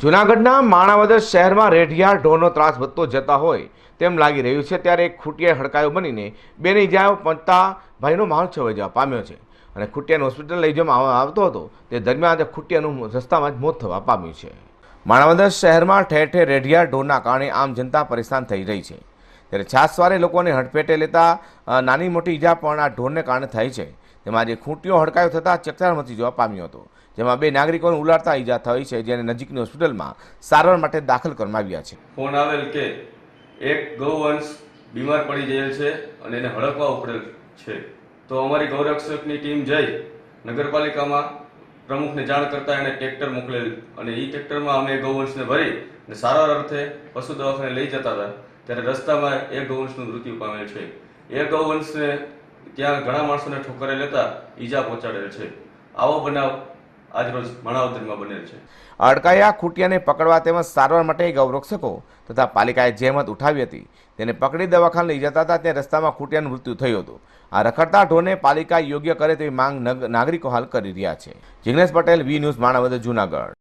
જૂનાગઢના માણાવદર શહેરમાં રેઢિયાર ઢોરનો ત્રાસ વધતો જતા હોય તેમ લાગી રહ્યું છે ત્યારે એક ખૂટિયા હડકાયો બનીને બેને ઇજાઓ પહોંચતા ભાઈનો માહોલ છવાઈ પામ્યો છે અને ખૂટિયાને હોસ્પિટલ લઈ જવામાં આવતો હતો તે દરમિયાન ખૂટિયાનું રસ્તામાં જ મોત થવા પામ્યું છે. માણાવદર શહેરમાં ઠેર ઠેર રેઢિયાર ઢોરના કારણે આમ જનતા પરેશાન થઈ રહી છે. ત્યારે છાસવારે લોકોને હડફેટે લેતા નાની મોટી ઈજા પણ આ ઢોરને કારણે થાય છે. તેમાં આજે ખૂંટીઓ હડકાયો થતાં ચકચાર મચી જવા પામ્યો હતો. જેમાં બે નાગરિકોને ઉલાડતા ઈજા થઈ છે, જેને નજીકની હોસ્પિટલમાં સારવાર માટે દાખલ કરવામાં આવ્યા છે. ફોન આવેલ કે એક ગૌવંશ બીમાર પડી ગયેલ છે અને એને હડકવા ઉપડેલ છે. તો અમારી ગૌરક્ષકની ટીમ જઈ નગરપાલિકામાં પ્રમુખને જાણ કરતા એને ટ્રેક્ટર મોકલેલ અને એ ટ્રેક્ટરમાં અમે ગૌવંશને ભરી અને સારવાર અર્થે પશુ દવાખાને લઈ જતા હતા. ત્યારે રસ્તામાં એ ગૌવંશનું મૃત્યુ પામેલ છે. એ ગૌવંશને ત્યાં ઘણા માણસોને ઠોકરે લેતા ઈજા પહોંચાડેલ છે. આવો બનાવ આજરોજ માણાવદરમાં બનેલ છે. અડકાયા ખૂટિયાને પકડવા તેમજ સારવાર માટે ગૌરક્ષકો તથા પાલિકાએ જહેમત ઉઠાવી હતી. તેને પકડી દવાખાને લઈ જતા હતા, ત્યાં રસ્તામાં ખૂટિયાનું મૃત્યુ થયું હતું. આ રખડતા ઢોરને પાલિકા યોગ્ય કરે તેવી માંગ નગ- નાગરિકો હાલ કરી રહ્યા છે. Jignesh Patel, V news, Manavadar, Junagadh.